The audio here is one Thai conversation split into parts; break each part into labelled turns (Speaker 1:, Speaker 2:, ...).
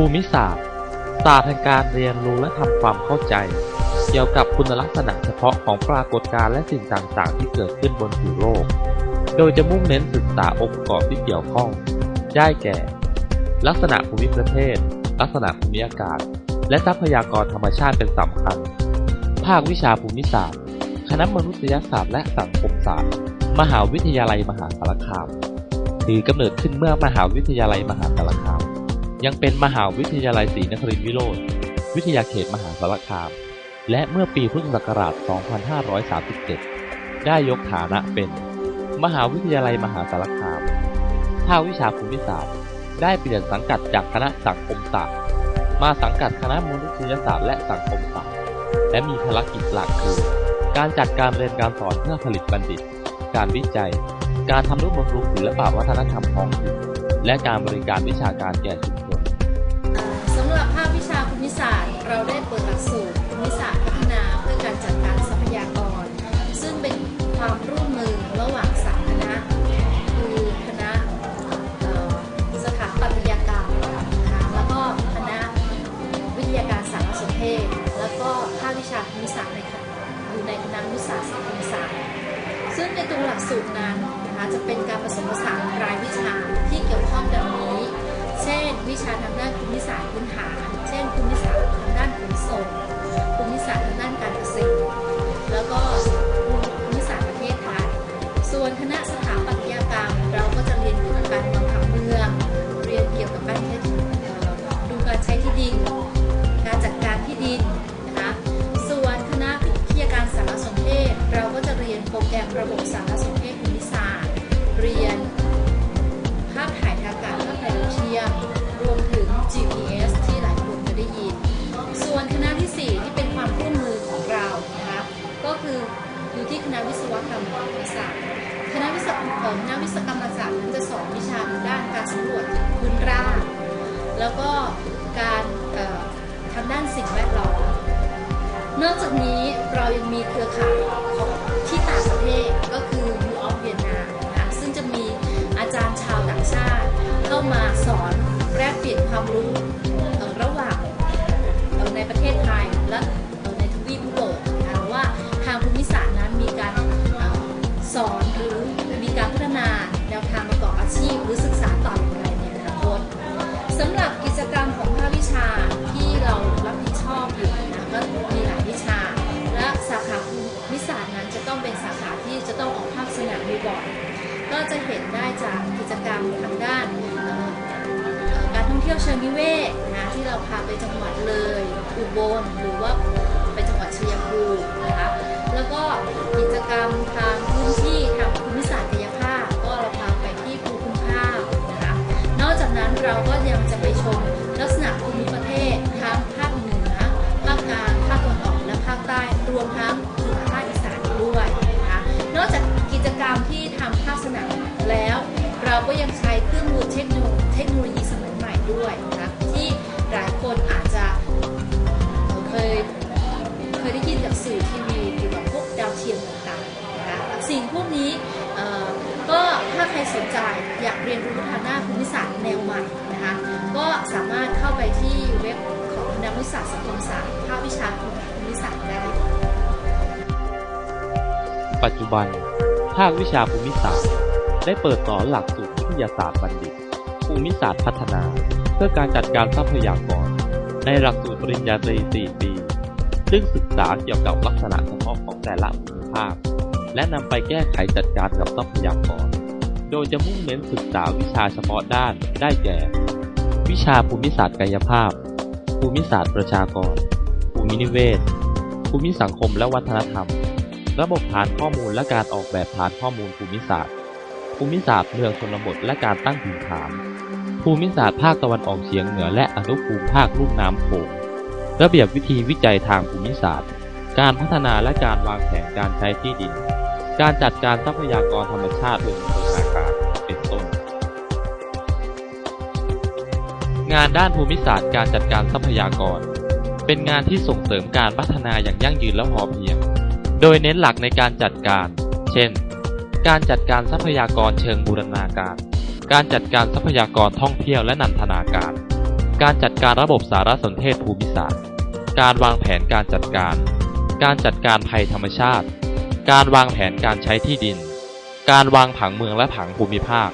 Speaker 1: ภูมิศาสตร์ศาสตร์แห่งการเรียนรู้และทำความเข้าใจ เกี่ยวกับคุณลักษณะเฉพาะของปรากฏการณ์และสิ่งต่างๆ ที่เกิดขึ้นบนผิวโลก โดยจะมุ่งเน้นศึกษาองค์ประกอบที่เกี่ยวข้อง ได้แก่ ลักษณะภูมิประเทศ ลักษณะภูมิอากาศ และทรัพยากรธรรมชาติเป็นสำคัญ ภาควิชาภูมิศาสตร์ คณะมนุษยศาสตร์และสังคมศาสตร์ มหาวิทยาลัยมหาสารคามถือกำเนิดขึ้นเมื่อมหาวิทยาลัยมหาสารคาม ยังเป็นมหาวิทยาลัยศรีนครินทรวิโรธวิทยาเขตมหาสารคาม และเมื่อปีพุทธศักราช 2537 ได้ยกฐานะเป็น มหาวิทยาลัยมหาสารคาม ภาควิชาภูมิศาสตร์ ได้เปลี่ยนสังกัดจากคณะสังคมศาสตร์ มาสังกัดคณะมนุษยศาสตร์และสังคมศาสตร์ และมีภารกิจหลักคือ การจัดการเรียนการสอนเพื่อผลิตบัณฑิต การวิจัย การทำนุบำรุงศิลปวัฒนธรรมท้องถิ่นและการบริการวิชาการแก่ชุมชน
Speaker 2: เราได้เปิดหลักสูตรภูมิศาสตร์พัฒนาเพื่อการจัดการทรัพยากร ซึ่งเป็นความร่วมมือระหว่างสามคณะคือคณะสถาปัตยกรรมนะคะแล้วก็คณะวิทยาการสารสนเทศ แล้วก็ภาควิชาภูมิศาสตร์ในคณะอยู่ในคณะวิศาสตร์สังคมศาสตร์ซึ่งในตัวหลักสูตรนั้นนะคะจะเป็นการผสมผสานรายวิชาที่เกี่ยวข้องดังนี้ เช่น วิชาทางด้านภูมิศาสตร์พื้นฐาน รรมศาสตร์คณะวิศวเอ่อคณะวิศวกรรมศาสตร์นั้นจะสอนวิชาทางด้านการสำรวจพื้นราบแล้วก็การทางด้านสิ่งแวดล้อมนอกจากนี้เรายังมีเครือข่ายของที่ต่างประเทศก็คือ U of Vietnam นะคะซึ่งจะมีอาจารย์ชาวต่างชาติ เข้ามาสอนแลกเปลี่ยนความรู้ จะเห็นได้จากกิจกรรมทางด้านการท่องเที่ยวเชิงนิเวศนะที่เราพาไปจังหวัดเลย อุบลหรือว่า อยากเรียนรู้ทางด้านภูมิศาสตร์แนวใหม่นะคะก็สามารถเข้าไปที่เว็บของคณะวิศาสตร์สังคมศาสตร์ภาควิชาภูมิศาสตร์ได้
Speaker 1: ปัจจุบัน ภาควิชาภูมิศาสตร์ ได้เปิดสอนหลักสูตรวิทยาศาสตร์บัณฑิต ภูมิศาสตร์พัฒนา เพื่อการจัดการทรัพยากร ในหลักสูตรปริญญาตรี 4 ปี ซึ่งศึกษาเกี่ยวกับลักษณะเฉพาะของแต่ละภูมิภาคและนำไปแก้ไขจัดการกับทรัพยากร โดยจะมุ่งเน้นศึกษาวิชาเฉพาะด้าน ได้แก่ วิชาภูมิศาสตร์กายภาพ ภูมิศาสตร์ประชากร ภูมินิเวศ ภูมิสังคมและวัฒนธรรม ระบบฐานข้อมูลและการออกแบบฐานข้อมูลภูมิศาสตร์ ภูมิศาสตร์เมืองชนบทและการตั้งถิ่นฐาน ภูมิศาสตร์ภาคตะวันออกเฉียงเหนือและอนุภูมิภาคลุ่มน้ำโขง ระเบียบวิธีวิจัยทางภูมิศาสตร์ การพัฒนาและการวางแผนการใช้ที่ดิน การจัดการทรัพยากรธรรมชาติบนโภช งานด้านภูมิศาสตร์การจัดการทรัพยากร เป็นงานที่ส่งเสริมการพัฒนาอย่างยั่งยืนและพอเพียง โดยเน้นหลักในการจัดการ เช่น การจัดการทรัพยากรเชิงบูรณาการ การจัดการทรัพยากรท่องเที่ยวและนันทนาการ การจัดการระบบสารสนเทศภูมิศาสตร์ การวางแผนการจัดการ การจัดการภัยธรรมชาติ การวางแผนการใช้ที่ดิน การวางผังเมืองและผังภูมิภาค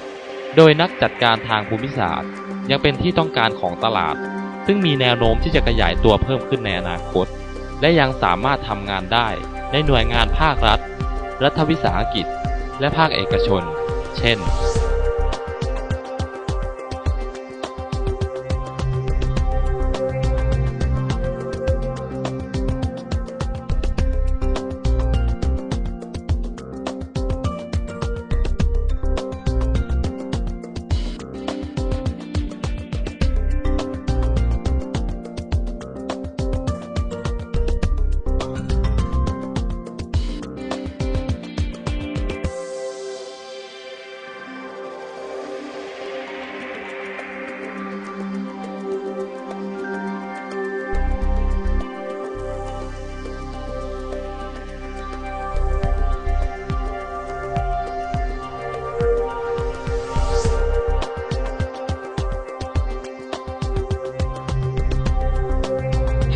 Speaker 1: โดยนักจัดการทางภูมิศาสตร์ ยังเป็นที่ต้องการของตลาด ซึ่งมีแนวโน้มที่จะขยายตัวเพิ่มขึ้นในอนาคต และยังสามารถทำงานได้ในหน่วยงานภาครัฐ รัฐวิสาหกิจ และภาคเอกชน เช่น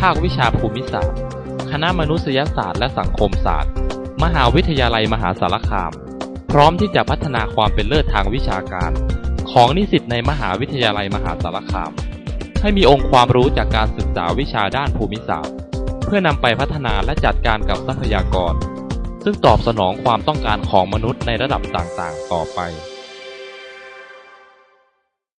Speaker 1: ภาควิชาภูมิศาสตร์ คณะมนุษยศาสตร์และสังคมศาสตร์ มหาวิทยาลัยมหาสารคาม พร้อมที่จะพัฒนาความเป็นเลิศทางวิชาการ ของนิสิตในมหาวิทยาลัยมหาสารคาม ให้มีองค์ความรู้จากการศึกษาวิชาด้านภูมิศาสตร์ เพื่อนำไปพัฒนาและจัดการกับทรัพยากร ซึ่งตอบสนองความต้องการของมนุษย์ในระดับต่างๆ ต่อไป